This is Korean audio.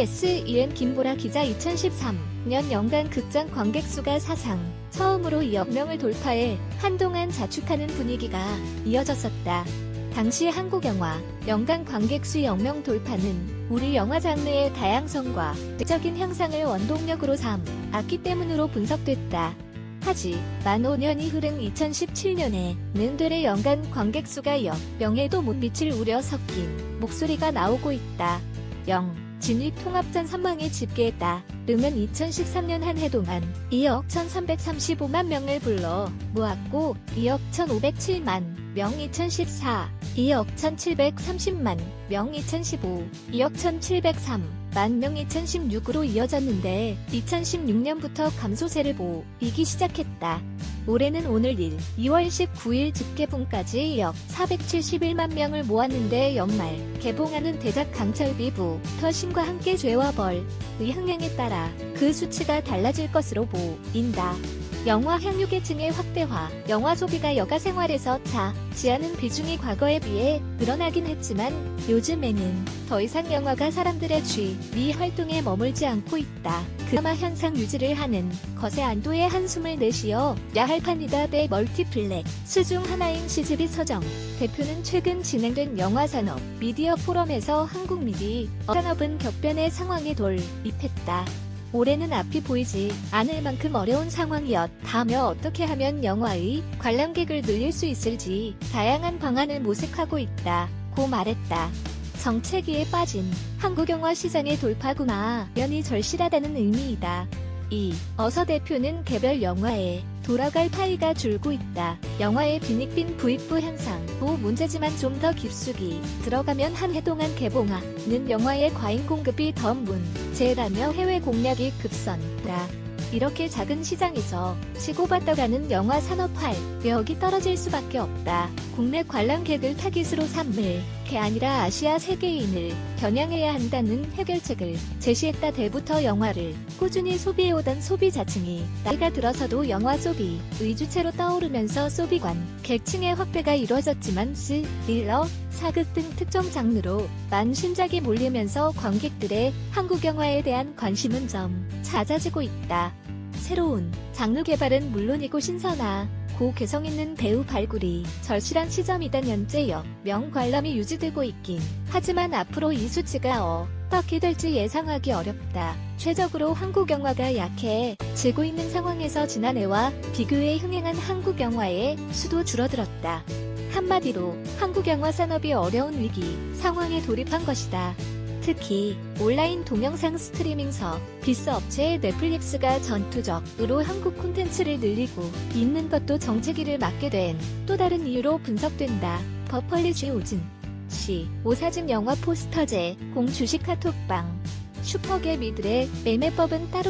SEN 김보라 기자 2013년 연간 극장 관객 수가 사상 처음으로 2억 명을 돌파해 한동안 자축하는 분위기가 이어졌었다. 당시 한국 영화 연간 관객 수 0명 돌파는 우리 영화 장르의 다양성과 적인 향상을 원동력으로 삼았기 때문으로 분석됐다. 하지 만 5년이 흐른 2017년에 는들의 연간 관객 수가 0 명에도 못 미칠 우려 섞인 목소리가 나오고 있다. 0. 진입 통합전 선망의 집계에 따르면 2013년 한 해 동안 2억 1335만 명을 불러 모았고 2억 1507만 명 2014, 2억 1730만 명 2015, 2억 1703 만 명 2016으로 이어졌는데 2016년부터 감소세를 보이기 시작했다. 올해는 오늘 1, 2월 19일 집계분까지 역 471만 명을 모았는데 연말 개봉하는 대작 강철비부 터 신과 함께 죄와 벌의 흥행에 따라 그 수치가 달라질 것으로 보인다. 영화 향유계층의 확대화, 영화 소비가 여가 생활에서 차 지하는 비중이 과거에 비해 늘어나긴 했지만 요즘에는 더 이상 영화가 사람들의 취 미 활동에 머물지 않고 있다. 그나마 현상 유지를 하는 것에 안도의 한숨을 내쉬어 야할판이다 대 멀티플렉 수중 하나인 시즈비 서정 대표는 최근 진행된 영화산업 미디어 포럼에서 한국 미디 산업은 격변의 상황에 돌입했다. 올해는 앞이 보이지 않을 만큼 어려운 상황이었다며 어떻게 하면 영화의 관람객을 늘릴 수 있을지 다양한 방안을 모색하고 있다 고 말했다. 정체기에 빠진 한국 영화 시장의 돌파구나 연이 절실하다는 의미이다. 2. 어서 대표는 개별 영화에 돌아갈 파이가 줄고 있다. 영화의 빈익빈 부익부 현상 도 문제지만 좀 더 깊숙이 들어가면 한 해 동안 개봉하는 영화의 과잉 공급이 더문 제라며 해외 공략이 급선다. 이렇게 작은 시장에서 치고받아가는 영화 산업 활력이 떨어질 수밖에 없다. 국내 관람객을 타깃으로 삼을 게 아니라 아시아 세계인을 겨냥해야 한다는 해결책을 제시했다. 대부터 영화를 꾸준히 소비해오던 소비자층이 나이가 들어서도 영화 소비 의주체로 떠오르면서 소비관 객층의 확대가 이루어졌지만 스 릴러, 사극 등 특정 장르로 만 신작이 몰리면서 관객들의 한국 영화에 대한 관심은 점 잦아지고 있다. 새로운 장르 개발은 물론이고 신선하 고 개성 있는 배우 발굴이 절실한 시점이던 현재 명 관람이 유지되고 있긴 하지만 앞으로 이 수치가 어떻게 될지 예상하기 어렵다. 최적으로 한국 영화가 약해지고 있는 상황에서 지난해와 비교해 흥행한 한국 영화의 수도 줄어들었다. 한마디로 한국 영화 산업이 어려운 위기 상황에 돌입한 것이다. 특히 온라인 동영상 스트리밍 서 비스 업체의 넷플릭스가 전투적으로 한국 콘텐츠를 늘리고 있는 것도 정체기를 맞게 된 또 다른 이유로 분석된다. 버펄리지 오진 시 오사진 영화 포스터제 공 주식 카톡방 슈퍼개미들의 매매법은 따로